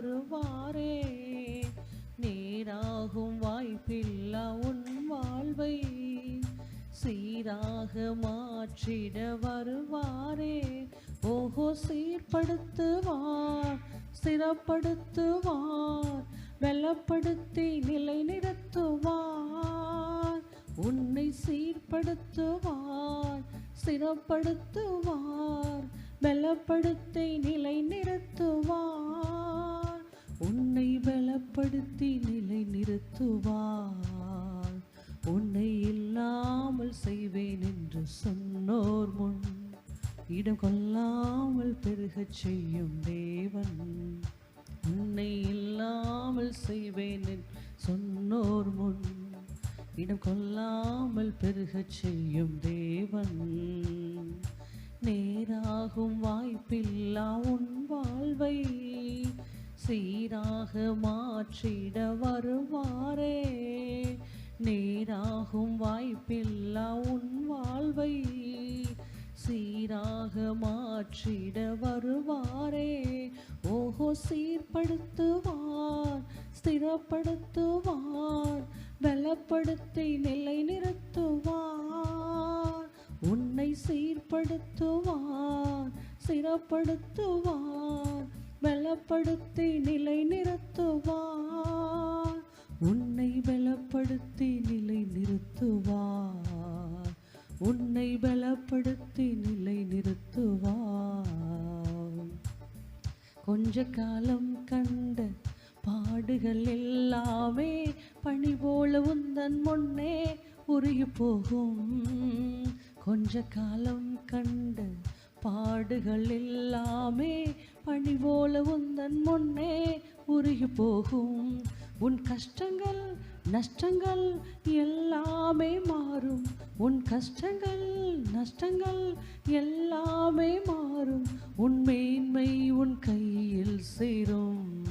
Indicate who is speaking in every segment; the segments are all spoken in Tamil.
Speaker 1: தருவாரே. வருவாரே நேராகும் வாய்ப்பில்லா உன் வாழ்வை. சீராக மாற்றிட வருவாரே. ஓஹோ சீர்படுத்துவார் சிறப்படுத்துவார் வெள்ளப்படுத்தி நிலை நிறுத்துவார் உன்னை சீர்படுத்துவார் சிறப்படுத்துவார் பலப்படுத்தி நிலை நிறுத்துவார் உன்னை பலப்படுத்தி நிலை நிறுத்துவாள் உன்னை இல்லாமல் செய்வேன் என்று சொன்னோர் முன். இடம் கொள்ளாமல் பெருகச் செய்யும் தேவன். உன்னை இல்லாமல் செய்வேன் என்று சொன்னோர் முன். இடம் கொள்ளாமல் பெருகச் செய்யும் தேவன். நேராகும் வாய்ப்பில்லா உன் வாழ்வை. சீராக மாற்றிட வருவாரே. நேராகும் வாய்ப்பில்லா உன் வாழ்வை சீராக மாற்றிட வருவாரே. ஓஹோ சீர்படுத்துவார் ஸ்திரப்படுத்துவார் பலப்படுத்தி நிலை நிறுத்துவார் உன்னை சீர்படுத்துவார் சிறப்படுத்துவார் பலப்படுத்தி நிலை நிறுத்துவார் உன்னை பலப்படுத்தி நிலை நிறுத்துவார் உன்னை பலப்படுத்தி நிலை நிறுத்துவார் கொஞ்ச காலம் கண்ட பாடுகள் எல்லாமே பணி போல உந்தன் முன்னே உருகி போகும். கொஞ்ச காலம் கண்ட பாடுகள் எல்லாமே பணி போல உந்தன் முன்னே உருகி போகும். உன் கஷ்டங்கள் நஷ்டங்கள் எல்லாமே மாறும். உன் கஷ்டங்கள் நஷ்டங்கள் எல்லாமே மாறும். உன் மேன்மை உன் கையில் சேரும்.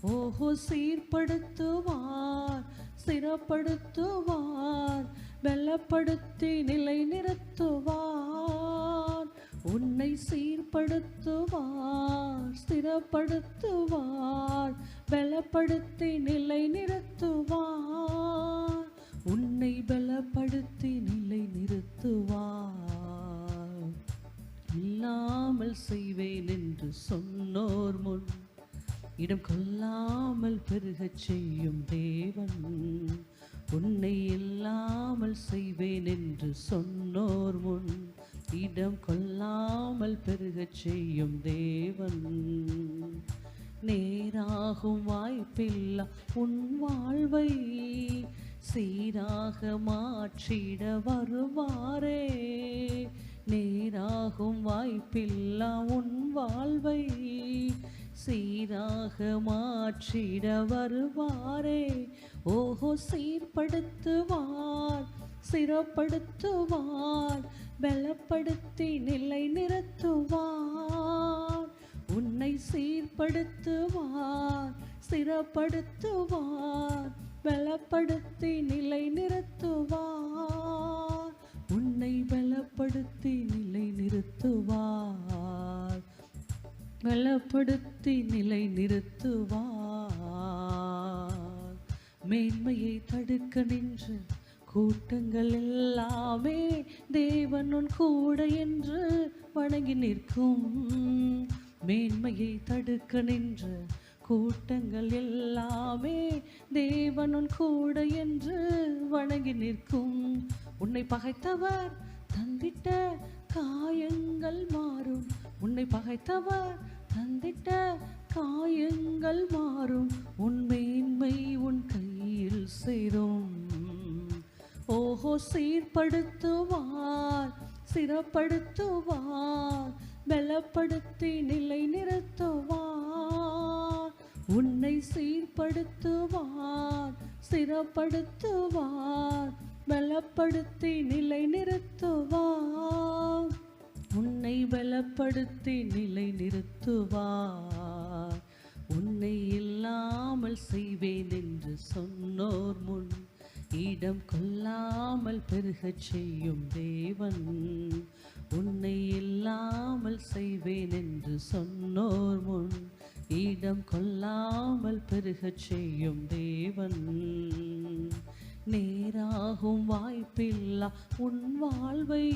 Speaker 1: ஓஹோ சீர்படுத்துவார் சிறப்படுத்துவார் வெல்லப்படுத்தி நிலை நிறுத்துவார் உன்னை சீர்படுத்துவார் ஸ்திரப்படுத்துவார் பலப்படுத்தி நிலை நிறுத்துவார் உன்னை பலப்படுத்தி நிலை நிறுத்துவார் இல்லாமல் செய்வேன் என்று சொன்னோர் முன் இடம் கொல்லாமல் பெருகச் செய்யும் தேவன். உன்னை இல்லாமல் செய்வேன் என்று சொன்னோர் முன் இடம் கொள்ளாமல் பெருகச் செய்யும் தேவன். நேராகும் வாய்ப்பில்லா உன் வாழ்வை சீராக மாற்றிட வருவாரே. நேராகும் வாய்ப்பில்லா உன் வாழ்வை சீராக மாற்றிட வருவாரே. ஓஹோ சீர்படுத்துவார் சிறப்படுத்துவார் பலப்படுத்தி நிலை நிறுத்துவார். உன்னை சீர்படுத்துவார் ஸ்திரப்படுத்துவார் பலப்படுத்தி நிலை நிறுத்துவார். உன்னை பலப்படுத்தி நிலை நிறுத்துவார். பலப்படுத்தி நிலை நிறுத்துவார். மேன்மையை தடுக்க நின்று கூட்டங்கள் எல்லாமே தேவன் உன் கூட என்று வணங்கி நிற்கும். மேன்மையை தடுக்க நின்ற கூட்டங்கள் எல்லாமே தேவன் உன் கூட என்று வணங்கி நிற்கும். உன்னை பகைத்தவர் தந்திட்ட காயங்கள் மாறும். உன்னை பகைத்தவர் தந்திட்ட காயங்கள் மாறும். உன் மேன்மை உன் கையில் சேரும். ஓஹோ சீர்படுத்துவார் சிறப்படுத்துவார் பலப்படுத்தி நிலை நிறுத்துவார் உன்னை சீர்படுத்துவார் சிறப்படுத்துவார் பலப்படுத்தி நிலை நிறுத்துவார் உன்னை பலப்படுத்தி நிலை நிறுத்துவார் உன்னை இல்லாமல் செய்வேன் என்று சொன்னோர் முன். இடம் கொள்ளாமல் பெருகச் செய்யும் தேவன் உன்னை இல்லாமல் செய்வேன் என்று சொன்னோர் முன். இடம் கொள்ளாமல் பெருகச் செய்யும் தேவன் நேராகும் வாய்ப்பில்லா உன் வாழ்வை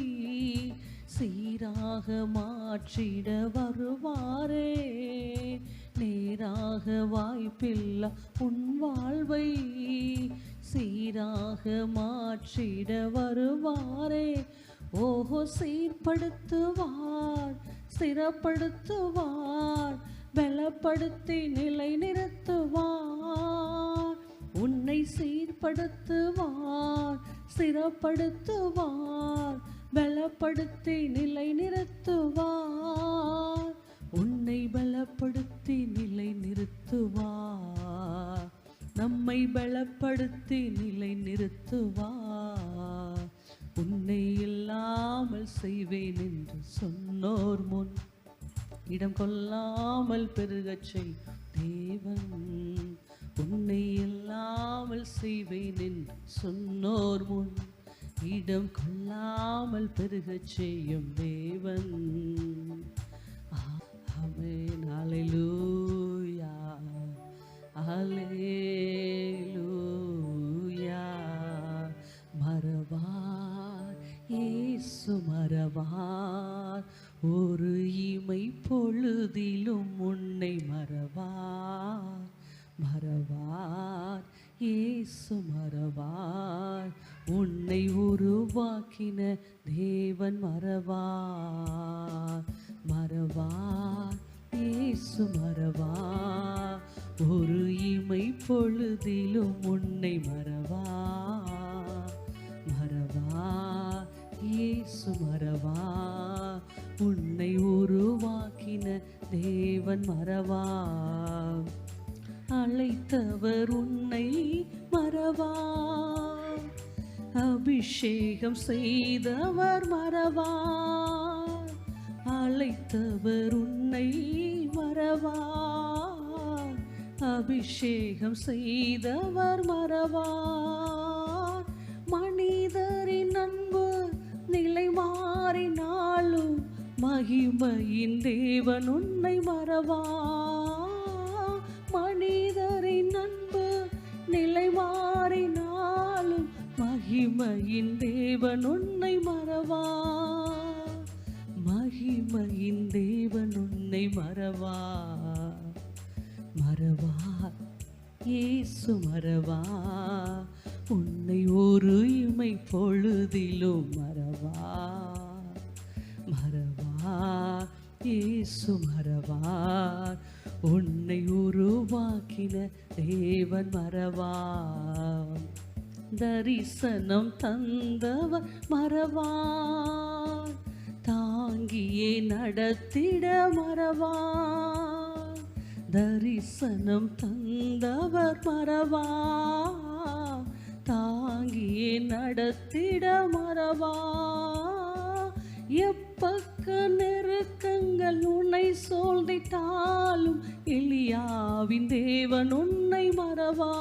Speaker 1: சீராக மாற்றிட வருவாரே. நேராக வாய்ப்பில்லா உன் வாழ்வை சீராக மாற்றிட வருவாரே. ஓஹோ சீர்படுத்துவார் ஸ்திரப்படுத்துவார் பலப்படுத்தி நிலை நிறுத்துவார் உன்னை சீர்படுத்துவார் ஸ்திரப்படுத்துவார் பலப்படுத்தி நிலை நிறுத்துவார் உன்னை பலப்படுத்தி நிலை நிறுத்துவா நம்மை பலப்படுத்தி நிலை நிறுத்துவா உன்னை இல்லாமல் செய்வேன் என்று சொன்னோர் முன். இடம் கொள்ளாமல் பெருகச் செய் தேவன். உன்னை இல்லாமல் செய்வேன் என்று சொன்னோர் முன். இடம் கொள்ளாமல் பெருகச் செய்யும் தேவன். உன்னை மறவா? மறவா? இயேசு மறவா? உன்னை உருவாக்கின தேவன் மறவா? அழைத்தவர் உன்னை மறவா? அபிஷேகம் செய்தவர் மறவா? அழைத்தவர் உன்னை மறவா? அபிஷேகம் செய்தவர் மறவார். மனிதரின் அன்பு நிலை மாறினாலும் மகிமையின் தேவன் உன்னை மறவார். மனிதரின் அன்பு நிலை மாறினாலும் மகிமையின் தேவன் உன்னை மறவார். மகிமையின் தேவன் உன்னை மறவார். மறவா? ஏசு மறவா? உன்னை ஒரு இமை பொழுதிலும் மறவா? மறவா? ஏசு மறவார் உன்னை உருவாக்கின தேவன் மறவா? தரிசனம் தந்தவர் மறவா? தாங்கியே நடத்திட மறவார் தரிசனம் தந்தவர் மறவா? தாங்கியே நடத்திட மறவா? எப்பக்க நெருக்கங்கள் உன்னை சோழ்ந்திட்டாலும் எலியாவின் தேவன் உன்னை மறவா?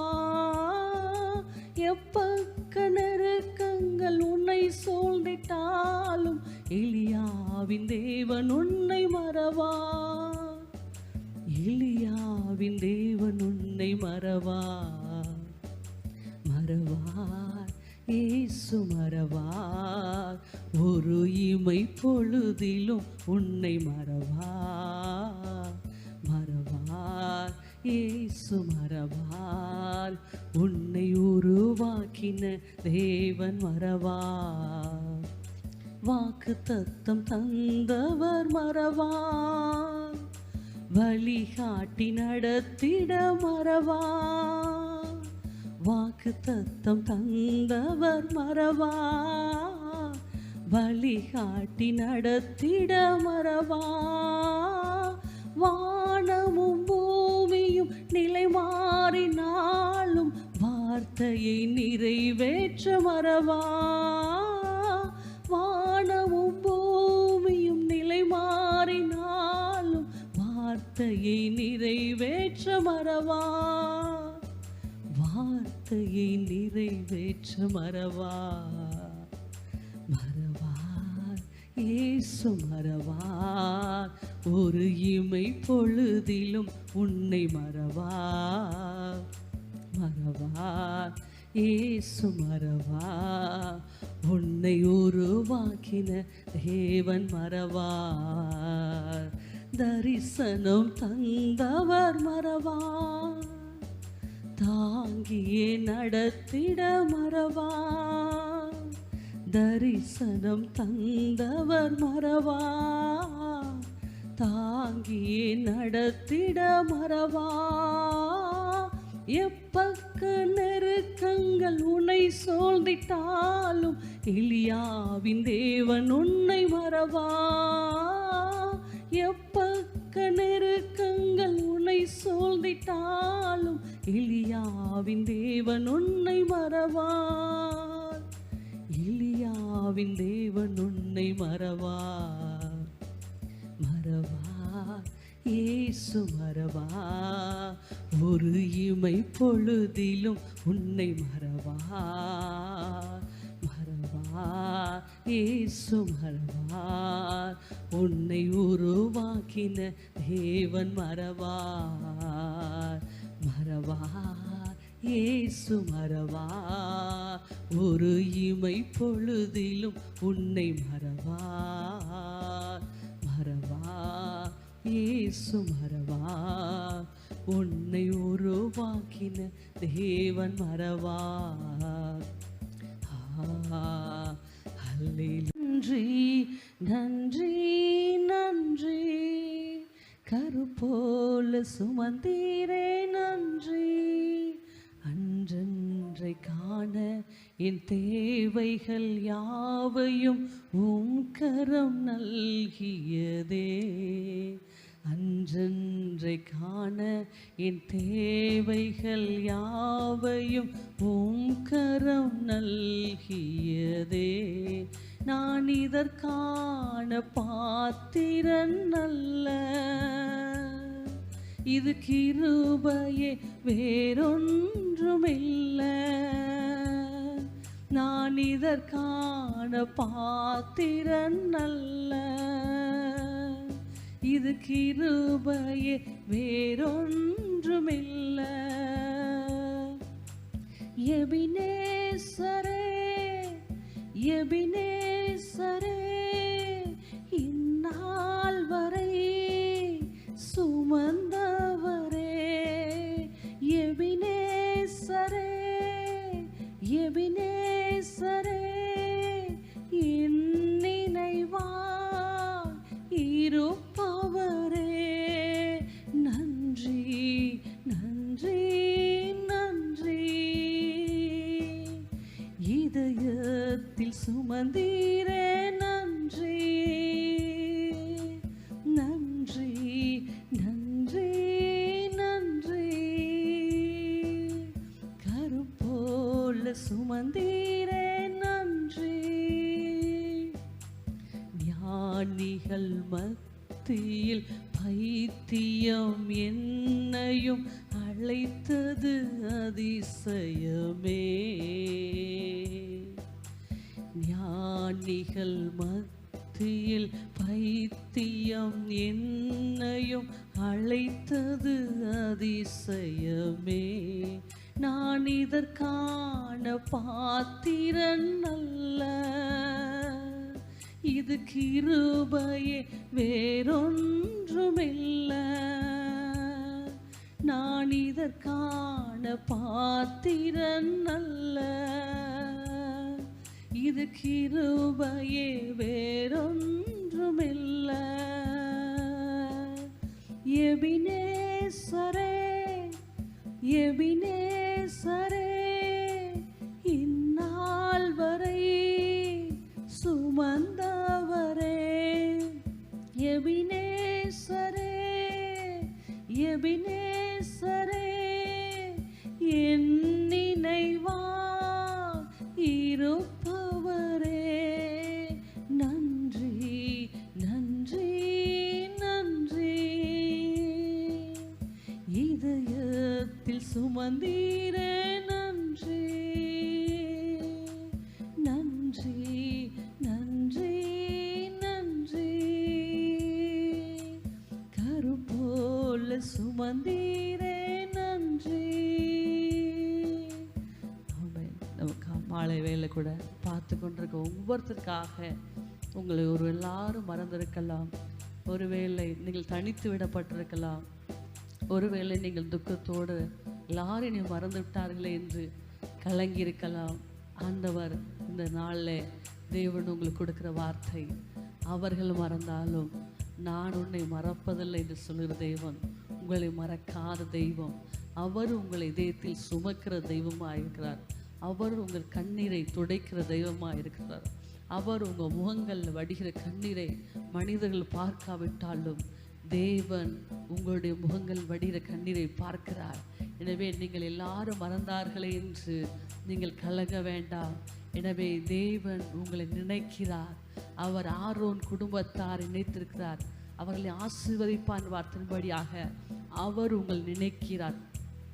Speaker 1: எப்பக்க நெருக்கங்கள் உன்னை சோழ்ந்திட்டாலும் எலியாவின் தேவன் உன்னை மறவா? எலியாவின் தேவன் உன்னை மறவார் மறவார் ஏசு மறவார். ஒரு இமை பொழுதிலும் உன்னை மறவார். மறவார் ஏசு மறவார். உன்னை உருவாக்கின தேவன் மறவார். வாக்கு தத்தம் தந்தவர் மறவார். வழிகாட்டி நடத்திட மறவா? வாக்கு தத்தம் தந்தவர் மறவா? வழிகாட்டி நடத்திட மறவா? வானமும் பூமியும் நிலை மாறினாலும் வார்த்தையை நிறைவேற்ற மறவா? வார்த்தையை நிறைவேற்ற மறவா? வார்த்தையை நிறைவேற்ற மறவா? மறவார் ஏசு மறவார். ஒரு இமை பொழுதிலும் உன்னை மறவார். மறவார் ஏசு மறவா உன்னை உருவாக்கின தேவன் மறவார். தரிசனம் தந்தவர் மறவா தாங்கியே நடத்திட மறவா தரிசனம் தந்தவர் மறவா தாங்கியே நடத்திட மறவா எப்பக்க நெருக்கங்கள் உன்னை சோழ்ந்திட்டாலும் எலியாவின் தேவன் உன்னை மறவா எப்பக்க கேட்டாலும் இலியாவின் தேவன் உன்னை மறவார். இலியாவின் தேவன் உன்னை மறவார். மறவார். இயேசு மறவார். ஒரு இமை பொழுதிலும் உன்னை மறவார். மறவார் இயேசு மறவார். உன்னை உருவாக்கின தேவன் மறவார். மறவார். இயேசு மறவார். ஒரு இமை பொழுதிலும் உன்னை மறவார். மறவார். இயேசு மறவார். உன்னை உருவாக்கின தேவன் மறவார். நன்றி நன்றி நன்றி. கருப்போல சுமந்தீரே நன்றி. அன்றன்றை காண என் தேவைகள் யாவையும் உம் கரம் நல்கியதே. அன்றன்றை காண என் தேவைகள் யாவையும் உம் நல்கியதே. நான் இதற்கான பாத்திரன் அல்ல. இது கிருபையே வேறொன்றுமில்லை. நான் இதற்கான பாத்திரன் அல்ல. இது கிருபையே வேறொன்றுமில்ல. எபினேசரே எபினேசரே இந்நாள் வரை சுமந்த இதயத்தில் ஞானிகள் மத்தியில் பைத்தியம் என்னையும் அழைத்தது அதிசயமே. நான் இதற்கான பாத்திரன் அல்ல. இது கிருபையே வேறொன்றுமில்ல. நான் இதற்கான பாத்திரன் அல்ல. இது கிருபையே வேறொன்றுமில்ல. எபினேசரே எபினேசரே. வந்தீரே நன்றி. நமக்கு மாலை வேலை கூட பார்த்து கொண்டிருக்க ஒவ்வொருத்தருக்காக உங்களை ஒரு எல்லாரும் மறந்திருக்கலாம். ஒருவேளை நீங்கள் தனித்து விடப்பட்டிருக்கலாம். ஒருவேளை நீங்கள் துக்கத்தோடு எல்லாரும் என்னை மறந்து விட்டார்களே என்று கலங்கி இருக்கலாம் ஆண்டவர் இந்த நாளில் தேவன் உங்களுக்கு கொடுக்குற வார்த்தை அவர்கள் மறந்தாலும் நான் உன்னை மறப்பதில்லை என்று சொல்கிற தெய்வம் உங்களை மறக்காத தெய்வம். அவர் உங்களை இதயத்தில் சுமக்கிற தெய்வமாக இருக்கிறார். அவர் உங்கள் கண்ணீரை துடைக்கிற தெய்வமாக இருக்கிறார். அவர் உங்கள் முகங்களில் வடிகிற கண்ணீரை மனிதர்கள் பார்க்காவிட்டாலும் தேவன் உங்களுடைய முகங்கள் வடிகிற கண்ணீரை பார்க்கிறார். எனவே நீங்கள் எல்லாரும் மறந்தார்களே என்று நீங்கள் கலங்க வேண்டாம். எனவே தேவன் உங்களை நினைக்கிறார். அவர் ஆரோன் குடும்பத்தார் நினைத்திருக்கிறார். அவர்களை ஆசீர்வதிப்பான் வார்த்தையின்படியாக அவர் உங்கள் நினைக்கிறார்.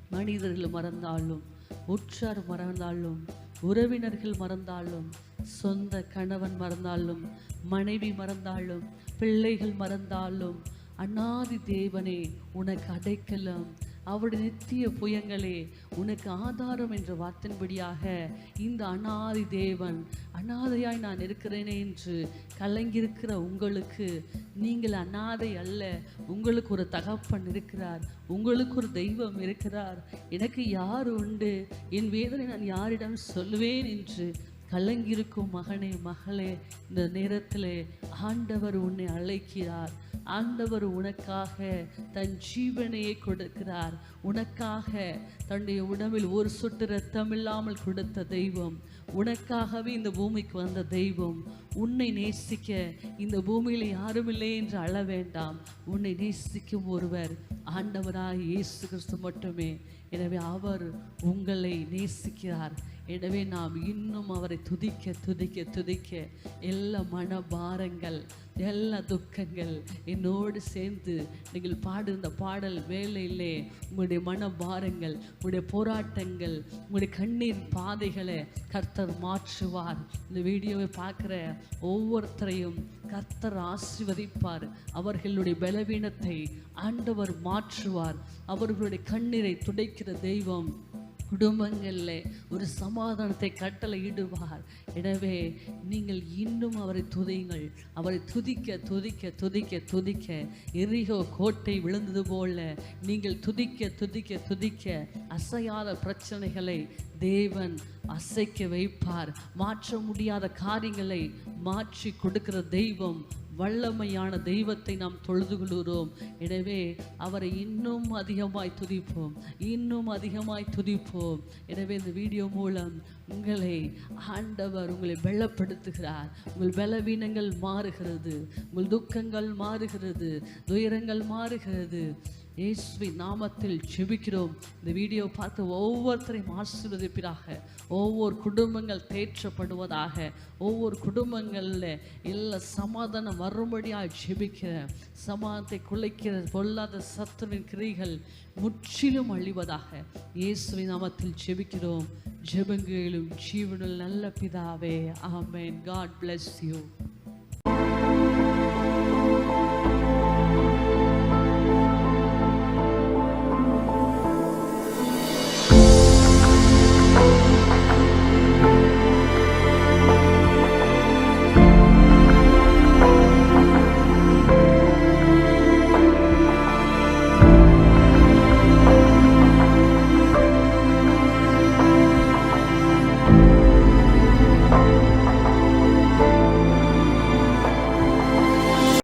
Speaker 1: மனிதர்கள் மறந்தாலும் உற்றார் மறந்தாலும் உறவினர்கள் மறந்தாலும் சொந்த கணவன் மறந்தாலும் மனைவி மறந்தாலும் பிள்ளைகள் மறந்தாலும் அனாதி தேவனே உனக்கு அடைக்கலம் அவருடைய நித்திய புயங்களே உனக்கு ஆதாரம் என்ற வார்த்தையின்படியாக இந்த அனாதி தேவன் அனாதையாய் நான் இருக்கிறேனே என்று கலங்கியிருக்கிற உங்களுக்கு நீங்கள் அனாதை அல்ல உங்களுக்கு ஒரு தகப்பன் இருக்கிறார் உங்களுக்கு ஒரு தெய்வம் இருக்கிறார் எனக்கு யார் உண்டு? என் வேதனை நான் யாரிடம் சொல்லுவேன் என்று கலங்கியிருக்கும் மகனே மகளே இந்த நேரத்தில் ஆண்டவர் உன்னை அழைக்கிறார். ஆண்டவர் உனக்காக தன் ஜீவனையை கொடுக்கிறார். உனக்காக தன்னுடைய உடம்பில் ஒரு சொட்டு ரத்தம் இல்லாமல் கொடுத்த தெய்வம். உனக்காகவே இந்த பூமிக்கு வந்த தெய்வம். உன்னை நேசிக்க இந்த பூமியில் யாரும் இல்லை என்று அழ வேண்டாம். உன்னை நேசிக்கும் ஒருவர் ஆண்டவராக இயேசு கிறிஸ்து மட்டுமே. எனவே அவர் உங்களை நேசிக்கிறார். எனவே நாம் இன்னும் அவரை துதிக்க துதிக்க துதிக்க எல்லா மன பாரங்கள் எல்லா துக்கங்கள் என்னோடு சேர்ந்து நீங்கள் பாடுகிற பாடல் வேலையிலே உங்களுடைய மன பாரங்கள் உங்களுடைய போராட்டங்கள் உங்களுடைய கண்ணீர் பாதைகளை கர்த்தர் மாற்றுவார். இந்த வீடியோவை பார்க்குற ஒவ்வொருத்தரையும் கர்த்தர் ஆசிர்வதிப்பார். அவர்களுடைய பலவீனத்தை ஆண்டவர் மாற்றுவார். அவர்களுடைய கண்ணீரை துடைக்கிற தெய்வம் குடும்பங்களில் ஒரு சமாதானத்தை கட்டளை இடுவார். எனவே நீங்கள் இன்னும் அவரை துதியுங்கள். அவரை துதிக்க துதிக்க துதிக்க துதிக்க. எரிகோ கோட்டை விழுந்தது போல நீங்கள் துதிக்க துதிக்க துதிக்க. அசையாத பிரச்சனைகளை தேவன் அசைக்க வைப்பார். மாற்ற முடியாத காரியங்களை மாற்றி கொடுக்கிற தெய்வம் வல்லமையான தெய்வத்தை நாம் தொழுது கொள்கிறோம் எனவே அவரை இன்னும் அதிகமாய் துதிப்போம். இன்னும் அதிகமாய் துதிப்போம். எனவே இந்த வீடியோ மூலம் உங்களை ஆண்டவர் உங்களை வெள்ளப்படுத்துகிறார் உங்கள் பலவீனங்கள் மாறுகிறது. உங்கள் துக்கங்கள் மாறுகிறது. துயரங்கள் மாறுகிறது. இயேசுவை நாமத்தில் ஜெபிக்கிறோம். இந்த வீடியோ பார்த்து ஒவ்வொருத்தரையும் ஆசீர்வதிப்பிறாக ஒவ்வொரு குடும்பங்கள் தேற்றப்படுவதாக ஒவ்வொரு குடும்பங்களில் எல்லா சமாதானம் வரும்படியாக ஜெபிக்கிற சமாதானத்தை குலைக்கிற பொல்லாத சத்துருவின் கிரிகள் முற்றிலும் அழிவதாக இயேசுவை நாமத்தில் ஜெபிக்கிறோம். ஜெபங்களும் ஜீவனில் நல்ல பிதாவே ஆமேன். God bless you